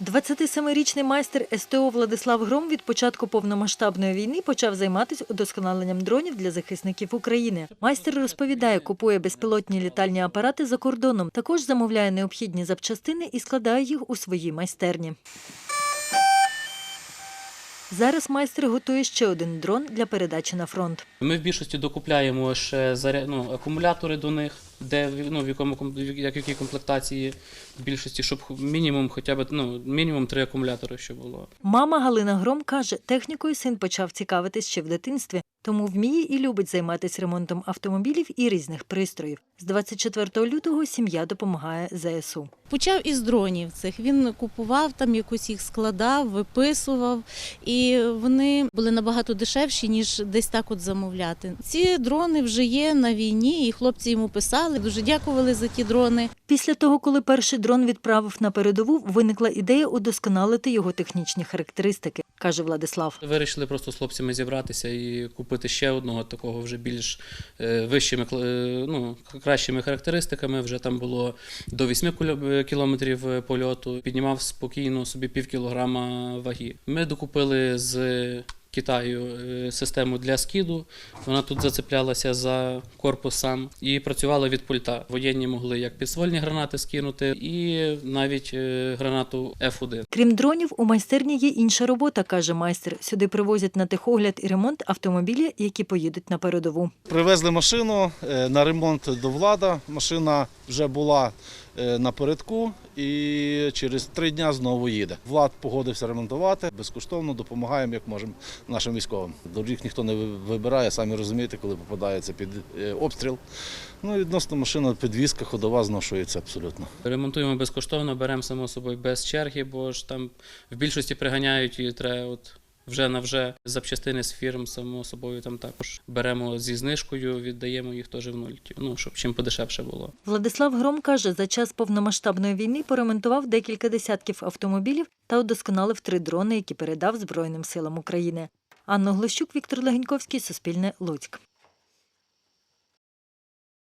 27-річний майстер СТО Владислав Гром від початку повномасштабної війни почав займатися удосконаленням дронів для захисників України. Майстер розповідає, купує безпілотні літальні апарати за кордоном. Також замовляє необхідні запчастини і складає їх у своїй майстерні. Зараз майстер готує ще один дрон для передачі на фронт. Ми в більшості докупляємо ще ну, акумулятори до них, де ну, в якому ком- як- в якій комплектації в більшості, щоб мінімум хоча б ну, мінімум три акумулятори ще було. Мама Галина Гром каже, технікою син почав цікавитись ще в дитинстві, тому вміє і любить займатися ремонтом автомобілів і різних пристроїв. З 24 лютого сім'я допомагає ЗСУ. Почав із дронів цих. Він купував там якусь їх складав, виписував, і вони були набагато дешевші, ніж десь так от замовляти. Ці дрони вже є на війні, і хлопці йому писали. Дуже дякували за ті дрони. Після того, коли перший дрон відправив на передову, виникла ідея удосконалити його технічні характеристики, каже Владислав. Вирішили просто з хлопцями зібратися і купити ще одного такого вже більш е, вищими е, ну, кращими характеристиками. Вже там було до 8 куль- кілометрів е, польоту. Піднімав спокійно собі пів кілограма ваги. Ми докупили з Китаю е, систему для скиду. Вона тут зацеплялася за корпус сам і працювала від пульта. Воєнні могли як підствольні гранати скинути, і навіть е, гранату F1. Крім дронів, у майстерні є інша робота, каже майстер. Сюди привозять на техогляд і ремонт автомобілі, які поїдуть на передову. Привезли машину е, на ремонт до влада. Машина вже була напередку і через три дні знову їде. Влад погодився ремонтувати. Безкоштовно допомагаємо, як можемо нашим військовим. Доріг ніхто не вибирає, самі розумієте, коли попадається під е, обстріл. Ну, відносно машина, підвізка ходова зношується абсолютно. Ремонтуємо безкоштовно, беремо само собою без черги, бо ж там в більшості приганяють і треба от вже на вже запчастини з фірм, само собою там також беремо зі знижкою, віддаємо їх теж в нуль. Ну, щоб чим подешевше було. Владислав Гром каже, за час повномасштабної війни поремонтував декілька десятків автомобілів та удосконалив три дрони, які передав Збройним силам України. Анна Глощук, Віктор Легеньковський, Суспільне, Луцьк.